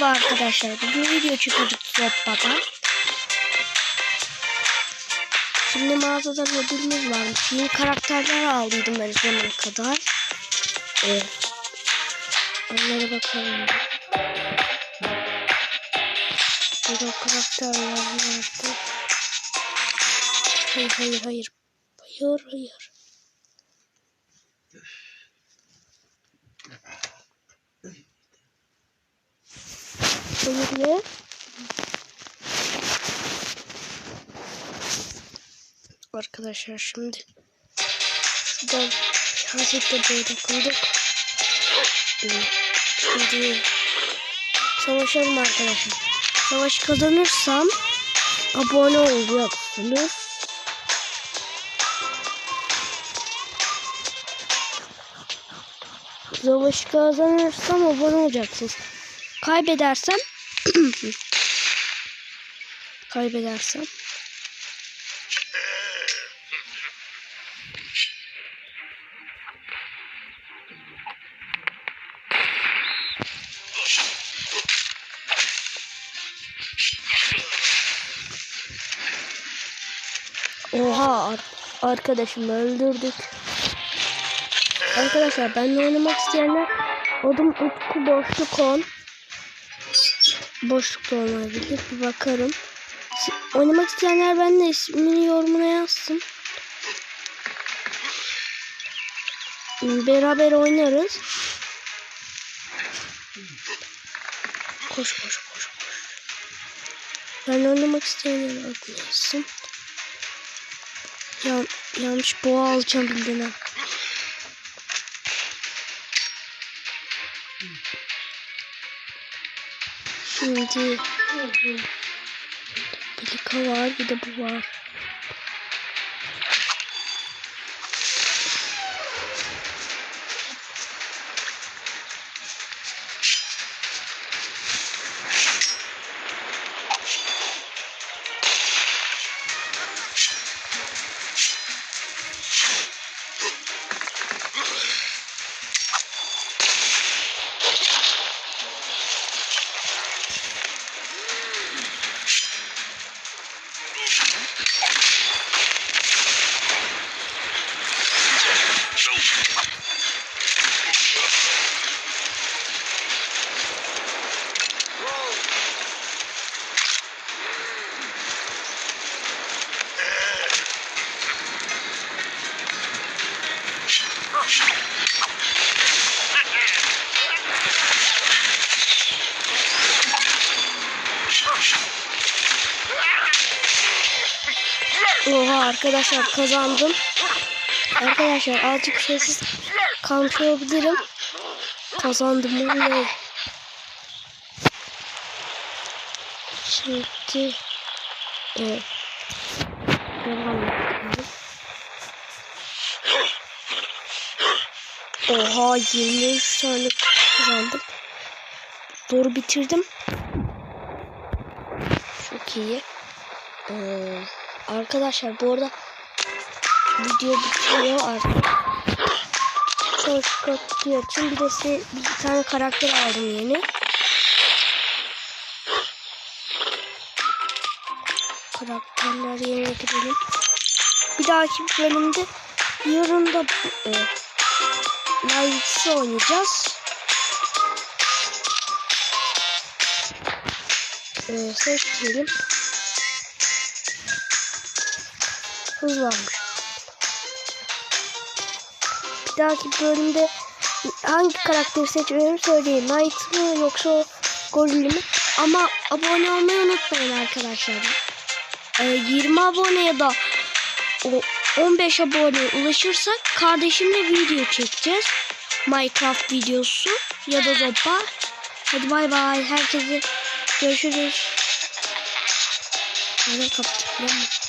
Merhaba arkadaşlar. Bugün video çekiyorduk Zoppa'dan. Şimdi mağazadan ödülümüz varmış. Yeni karakterler aldıydım ben zamana kadar. Evet. Onlara bakalım. Burada karakterler vardı. Hayır hayır hayır. Hayır hayır. Böyle. Arkadaşlar şimdi şuradan şanslıkla böyle dokunduk. Şimdi savaşalım arkadaşlar. Savaş kazanırsam abone olacaksınız. Savaş kazanırsam abone olacaksınız. Kaybedersem kaybedersem Oha ar arkadaşımı öldürdük. Arkadaşlar benimle oynamak isteyenler adım Utku Boşluk 10 boşlukta olabilir. Bir bakarım. Oynamak isteyenler ben de ismini yorumuna yazsın. Beraber oynarız. Koş koş koş koş. Ben oynamak isteyenler adını yazsın. Yan, yanlış boğa alacağım bildiğin 第五季，哼，你都肯玩，你都不玩。Oha arkadaşlar kazandım. Arkadaşlar azıcık sessiz kalmış. Kazandım oley. Şimdi evet. Devam. Oha 23 tane kazandım. Doğru bitirdim. Çok iyi. Ee, arkadaşlar bu arada video bitiyor artık. Şu kapıyı açayım. Bir de size bir tane karakter aldım yeni. Karakterler yerine girelim. Bir dahaki bölümde yarın da e, Lights'ı oynayacağız. E, seçelim. Hızlanmış. Dahaki bölümde hangi karakteri seçeceğimi söyleyeyim. Knight mı yoksa Gorilla mi? Ama abone olmayı unutmayın arkadaşlar. Ee, 20 abone ya da o 15 abone ulaşırsak kardeşimle video çekeceğiz. Minecraft videosu ya da zopa. Hadi bay bay. Herkese görüşürüz. Hadi kapatayım.